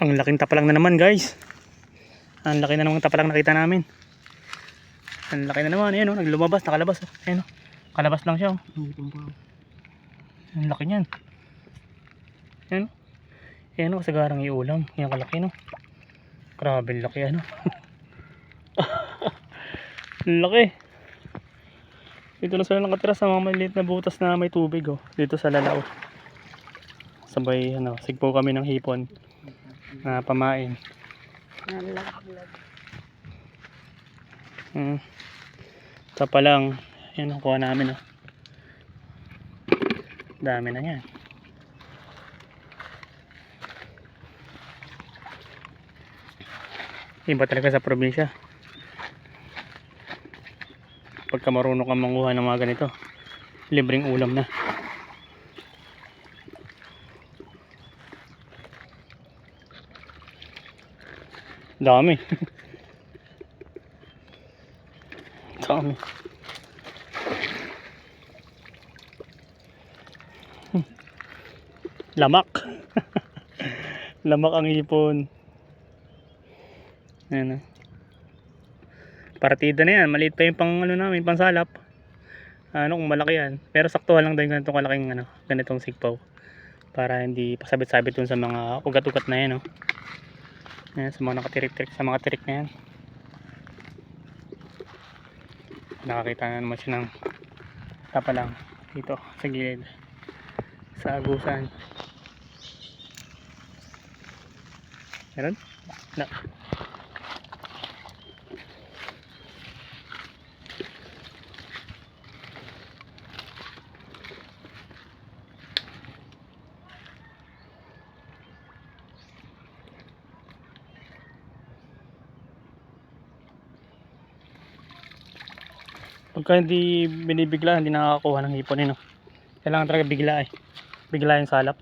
Ang laking tapalang na naman guys. Ang laki na naman tapalang nakita namin. Ang laki na naman. Ayan o, naglumabas, nakalabas. oh. Ayan o, kalabas lang siya. oh. Ang laki niyan. Ayan o. Ayan o, sagarang iulam. Yan kalaki no. Grabe ang laki ano. Ang laki. Dito na sila nakatira sa mga maliit na butas na may tubig oh. Dito sa Lalao. Sabay ano, sigpo kami ng hipon na pamain. Hmm. Ito pa lang, yan kuha namin oh. Dami na yan. Iba talaga sa probinsya. Pagka marunong kang manguha ng mga ganito, libreng ulam na. Dami. Dami. Lamak. Lamak ang ipon. Ayan na. Partida na yan. Maliit pa yung pang ano namin, pang salap. Ano kung malaki yan. Pero saktuhan lang din ganitong kalaking ano, ganitong sigpaw. Para hindi pasabit-sabit dun sa mga ugat-ugat na yan. Oh. Ayan, sa mga nakatirik-tirik, sa mga tirik na yan. Nakakita na naman siya ng tapa lang dito sa gilid. Sa agusan. Meron? Na. Pagka hindi binibigla, hindi nakakakuha ng hipon eh, no? Kailangan talaga bigla eh. Bigla salap.